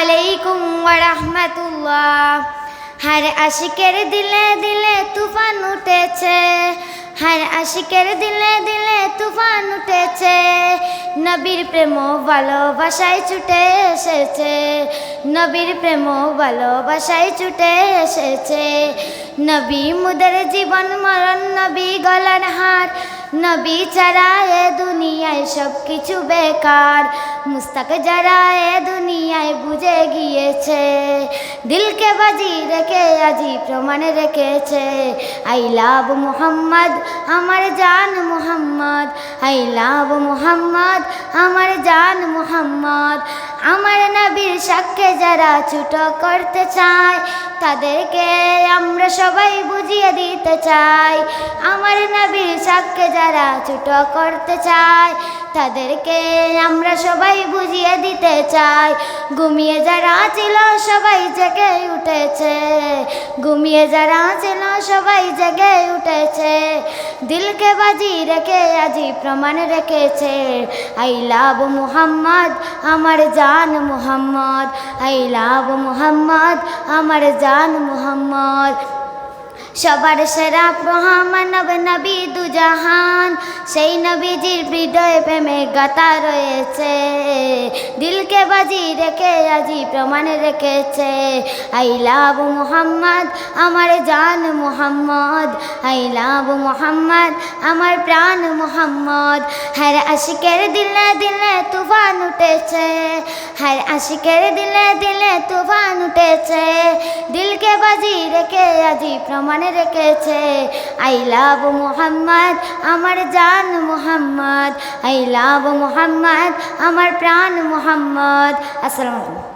আলাইকুম রাহমাতুল্লাহ হার আশিকের দিলে দিলে তুফান উঠেছে। হার আশিকের দিলে দিলে তুফান উঠেছে। নবীর প্রেম ভালোবাসায় ছুটে এসেছে। নবীর প্রেম ভালোবাসায় ছুটে এসেছে। নবী মুদের জীবন মরণ, নবী গলার হার। নবী ছাড়া এ দুনিয়ায় সব কিছু বেকার। মুস্তাক যারা এ দুনিয়ায় বুঝে গিয়েছে, দিলকে বাজি রেখে আজি প্রমাণ রেখেছে। আই লাভ মোহাম্মদ, আমার জান মোহাম্মদ। আই লাভ মোহাম্মদ, আমার জান মোহাম্মদ। আমার নবীর সাক্ষ্যে যারা ছুটো করতে চায়, তাদেরকে আমরা সবাই বুঝিয়ে দিতে চাই। আমার নবীর সাক্ষ্যে যারা ছুটো করতে চায়, তাদেরকে আমরা সবাই বুঝিয়ে দিতে চাই। ঘুমিয়ে যারা ছিল সবাই জেগে উঠেছে। ঘুমিয়ে যারা ছিল সবাই জেগে উঠেছে। দিলকে বাজি রেখে আজি প্রমাণ রেখেছে। আই লাভ মুহাম্মদ, আমার জান মুহাম্মদ। আই লাভ মুহাম্মদ, আমার জান মুহাম্মদ। সবার সেরা মহামানব নবী দুজাহান। সেই নবীজির হৃদয় প্রেমে গাতা রয়েছে। দিলকে বাজি রেখে আজি প্রমাণ রেখেছে। আই লাভ মোহাম্মদ, আমার জান মোহাম্মদ। আই লাভ মোহাম্মদ, আমার প্রাণ মুহাম্মদ। হর আশিকের দিলে দিলে তুফান উঠেছে। হর আশিকের দিলে দিলে তুফান উঠেছে। বাজি রেখে, আজি প্রমাণে রেখেছে। আই লাভ মোহাম্মদ, আমার জান মোহাম্মদ। আই লাভ মোহাম্মদ, আমার প্রাণ মোহাম্মদ। আসসালামু আলাইকুম।